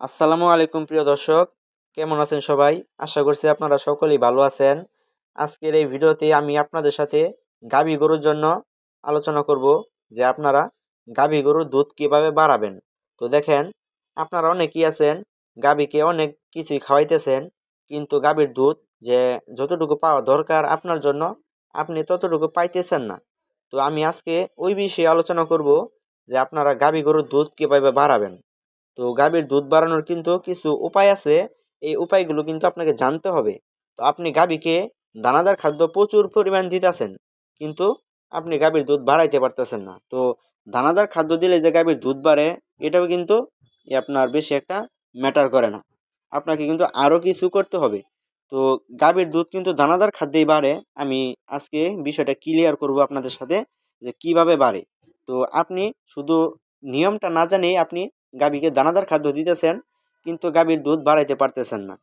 আসসালামু আলাইকুম, প্রিয় দর্শক। কেমন আছেন সবাই? আশা করছি আপনারা সকলেই ভালো আছেন। আজকের এই ভিডিওতে আমি আপনাদের সাথে গাভী গরুর জন্য আলোচনা করব যে আপনারা গাভী গরুর দুধ কীভাবে বাড়াবেন। তো দেখেন, আপনারা অনেকেই আছেন, গাভীকে অনেক কিছুই খাওয়াইতেছেন, কিন্তু গাভীর দুধ যে যতটুকু পাওয়া দরকার আপনার জন্য, আপনি ততটুকু পাইতেছেন না। তো আমি আজকে ওই বিষয়ে আলোচনা করব যে আপনারা গাভী গরুর দুধ কীভাবে বাড়াবেন। তো গাভীর দুধ বাড়ানোর কিন্তু কিছু উপায় আছে। এই উপায়গুলো কিন্তু আপনাকে জানতে হবে। তো আপনি গাভীকে দানাদার খাদ্য প্রচুর পরিমাণ দিতেছেন, কিন্তু আপনি গাভীর দুধ বাড়াইতে পারতেছেন না। তো দানাদার খাদ্য দিলে যে গাভীর দুধ বাড়ে, এটাও কিন্তু আপনার বেশি একটা ম্যাটার করে না। আপনাকে কিন্তু আরও কিছু করতে হবে। তো গাভীর দুধ কিন্তু দানাদার খাদ্যেই বাড়ে। আমি আজকে বিষয়টা ক্লিয়ার করব আপনাদের সাথে যে কীভাবে বাড়ে। তো আপনি শুধু নিয়মটা না জানেই আপনি গাভীকে দানাদার খাদ্য দিতেছেন, কিন্তু গাভীর দুধ বাড়াইতে পারতেছেন না।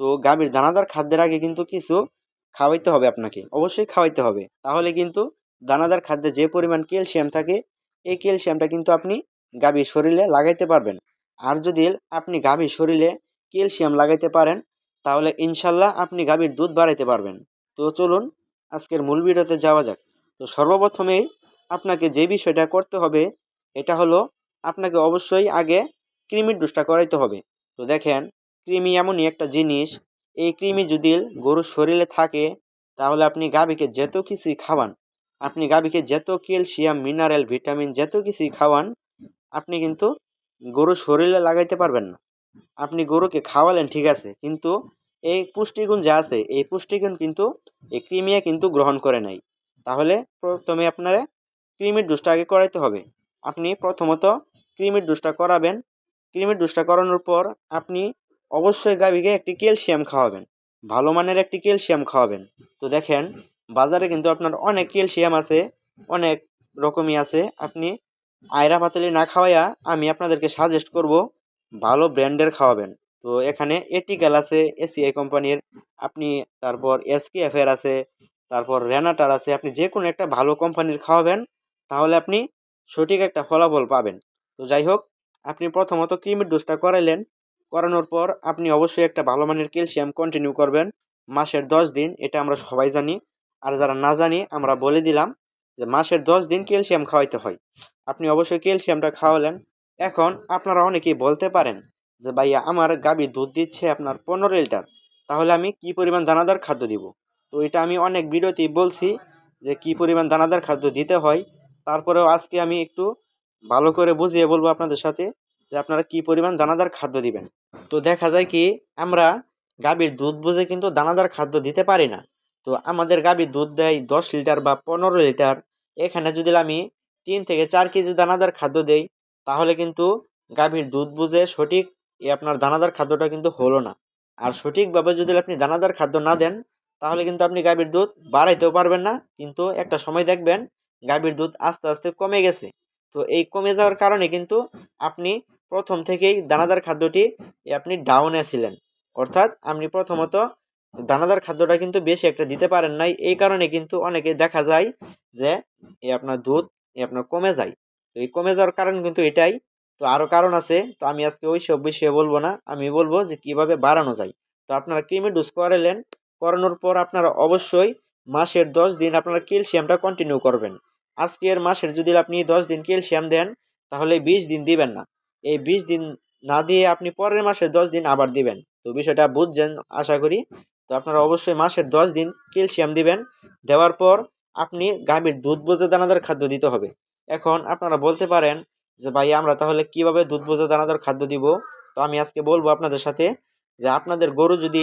তো গাভীর দানাদার খাদ্যের আগে কিন্তু কিছু খাওয়াইতে হবে আপনাকে, অবশ্যই খাওয়াইতে হবে। তাহলে কিন্তু দানাদার খাদ্যে যে পরিমাণ ক্যালসিয়াম থাকে, এই ক্যালসিয়ামটা কিন্তু আপনি গাভীর শরীরে লাগাইতে পারবেন। আর যদি আপনি গাভীর শরীরে ক্যালসিয়াম লাগাইতে পারেন, তাহলে ইনশাল্লাহ আপনি গাভীর দুধ বাড়াইতে পারবেন। তো চলুন, আজকের মূল ভিডিওতে যাওয়া যাক। তো সর্বপ্রথমেই আপনাকে যে বিষয়টা করতে হবে, এটা হলো আপনাকে অবশ্যই আগে কৃমির ডোজটা করাইতে হবে। তো দেখেন, কৃমি এমনই একটা জিনিস, এই কৃমি যদি গরুর শরীরে থাকে, তাহলে আপনি গাভীকে যত কিছুই খাওয়ান, আপনি গাভীকে যত ক্যালসিয়াম, মিনারেল, ভিটামিন যত কিছুই খাওয়ান, আপনি কিন্তু গরুর শরীরে লাগাইতে পারবেন না। আপনি গরুকে খাওয়ালেন, ঠিক আছে, কিন্তু এই পুষ্টিগুণ যা আছে, এই পুষ্টিগুণ কিন্তু, এই ক্রিমিয়া কিন্তু গ্রহণ করে নাই। তাহলে প্রথমে আপনারা কৃমির ডোজটা আগে করাইতে হবে। আপনি প্রথমত কৃমির ডোজটা করাবেন। কৃমির ডোজটা করানোর পর আপনি অবশ্যই গাভীকে একটি ক্যালসিয়াম খাওয়াবেন। ভালো মানের একটি ক্যালসিয়াম খাওয়াবেন। তো দেখেন, বাজারে কিন্তু আপনার অনেক ক্যালসিয়াম আছে, অনেক রকমই আছে। আপনি আয়রা পাতালি না খাওয়াইয়া আমি আপনাদেরকে সাজেস্ট করব, ভালো ব্র্যান্ডের খাওয়াবেন। তো এখানে এটিক্যাল আছে এসিআই কোম্পানির আপনি তারপর এসকেএফের আছে, তারপর রেনাটার আছে। আপনি যে কোনো একটা ভালো কোম্পানির খাওয়াবেন, তাহলে আপনি সঠিক একটা ফলাফল পাবেন। তো যাই হোক, আপনি প্রথমত ক্রিমের ডোজটা করাইলেন। করানোর পর আপনি অবশ্যই একটা ভালো মানের ক্যালসিয়াম কন্টিনিউ করবেন। মাসের দশ দিন, এটা আমরা সবাই জানি। আর যারা না জানি, আমরা বলে দিলাম যে মাসের দশ দিন ক্যালসিয়াম খাওয়াইতে হয়। আপনি অবশ্যই ক্যালসিয়ামটা খাওয়ালেন। এখন আপনারা অনেকেই বলতে পারেন যে, ভাইয়া, আমার গাবি দুধ দিচ্ছে আপনার পনেরো লিটার। তাহলে আমি কি পরিমাণ দানাদার খাদ্য দিব? তো এটা আমি অনেক ভিডিওতেই বলছি যে, কি পরিমাণ দানাদার খাদ্য দিতে হয়। তারপরেও আজকে আমি একটু ভালো করে বুঝিয়ে বলব আপনাদের সাথে যে আপনারা কি পরিমাণ দানাদার খাদ্য দিবেন। তো দেখা যায় কি, আমরা গাভীর দুধ বুঝে কিন্তু দানাদার খাদ্য দিতে পারি না। তো আমাদের গাভীর দুধ দেয় দশ লিটার বা পনেরো লিটার। এখানে যদি আমি তিন থেকে চার কেজি দানাদার খাদ্য দেই, তাহলে কিন্তু গাভীর দুধ বুঝে সঠিক আপনার দানাদার খাদ্যটা কিন্তু হলো না। আর সঠিকভাবে যদি আপনি দানাদার খাদ্য না দেন, তাহলে কিন্তু আপনি গাভীর দুধ বাড়াইতেও পারবেন না। কিন্তু একটা সময় দেখবেন, গাভীর দুধ আস্তে আস্তে কমে গেছে। তো এই কমে যাওয়ার কারণে কিন্তু আপনি প্রথম থেকেই দানাদার খাদ্যটি আপনি ডাউনে ছিলেন। অর্থাৎ আপনি প্রথমত দানাদার খাদ্যটা কিন্তু বেশি একটা দিতে পারেন নাই। এই কারণে কিন্তু অনেকে দেখা যায় যে এই আপনার দুধ এই আপনার কমে যায়। তো এই কমে যাওয়ার কারণ কিন্তু এটাই। তো আরও কারণ আছে। তো আমি আজকে ওই সব বিষয়ে বলব না। আমি বলব যে কীভাবে বাড়ানো যায়। তো আপনারা ক্রিমি ডোজ করালেন, করানোর পর আপনারা অবশ্যই মাসের দশ দিন আপনারা ক্যালসিয়ামটা কন্টিনিউ করবেন। আজকের মাসের যদি আপনি দশ দিন ক্যালসিয়াম দেন, তাহলে বিশ দিন দিবেন না। এই বিশ দিন না দিয়ে আপনি পরের মাসের দশ দিন আবার দিবেন। তো বিষয়টা বুঝছেন, আশা করি? তো আপনারা অবশ্যই মাসের দশ দিন ক্যালসিয়াম দিবেন। দেওয়ার পর আপনি গাভীর দুধ বোঝা দানাদার খাদ্য দিতে হবে। এখন আপনারা বলতে পারেন যে, ভাই, আমরা তাহলে কীভাবে দুধ বোঝা দানাদার খাদ্য দিব? তো আমি আজকে বলব আপনাদের সাথে যে, আপনাদের গরু যদি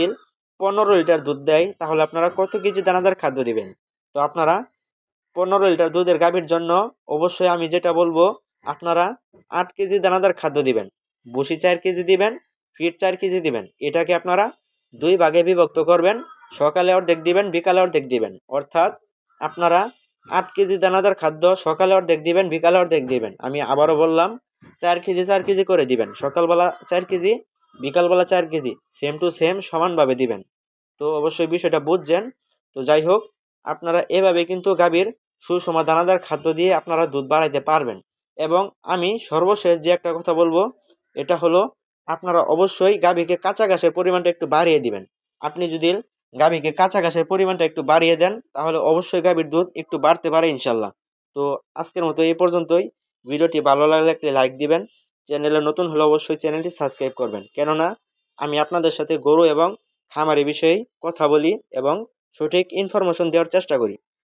পনেরো লিটার দুধ দেয়, তাহলে আপনারা কত কেজি দানাদার খাদ্য দিবেন? তো আপনারা পনেরো লিটার দুধের গাভীর জন্য অবশ্যই আমি যেটা বলব, আপনারা আট কেজি দানাদার খাদ্য দিবেন বসি চার কেজি দিবেন ফিট চার কেজি দিবেন, এটাকে আপনারা দুই ভাগে বিভক্ত করবেন, সকালে অর্ধেক দিবেন, বিকালে অর্ধেক দিবেন, অর্থাৎ আপনারা আট কেজি দানাদার খাদ্য সকালে অর্ধেক দিবেন, বিকালে অর্ধেক দিবেন, আমি আবারও বললাম, চার কেজি চার কেজি করে দিবেন, সকালবেলা চার কেজি, বিকালবেলা চার কেজি সেম টু সেম সমানভাবে দিবেন। তো অবশ্যই বিষয়টা বুঝছেন, তো যাই হোক, আপনারা এভাবে কিন্তু গাভীর সুষম দানাদার খাদ্য দিয়ে আপনারা দুধ বাড়াইতে পারবেন। এবং আমি সর্বশেষ যে একটা কথা বলব, এটা হলো আপনারা অবশ্যই গাভীকে কাঁচা ঘাসের পরিমাণটা একটু বাড়িয়ে দিবেন। আপনি যদি গাভীকে কাঁচা ঘাসের পরিমাণটা একটু বাড়িয়ে দেন, তাহলে অবশ্যই গাভীর দুধ একটু বাড়তে পারে ইনশাল্লাহ। তো আজকের মতো এই পর্যন্তই। ভিডিওটি ভালো লাগলে একটি লাইক দিবেন। চ্যানেলে নতুন হলে অবশ্যই চ্যানেলটি সাবস্ক্রাইব করবেন। কেননা, আমি আপনাদের সাথে গরু এবং খামারি বিষয়ে কথা বলি এবং সঠিক ইনফরমেশন দেওয়ার চেষ্টা করি।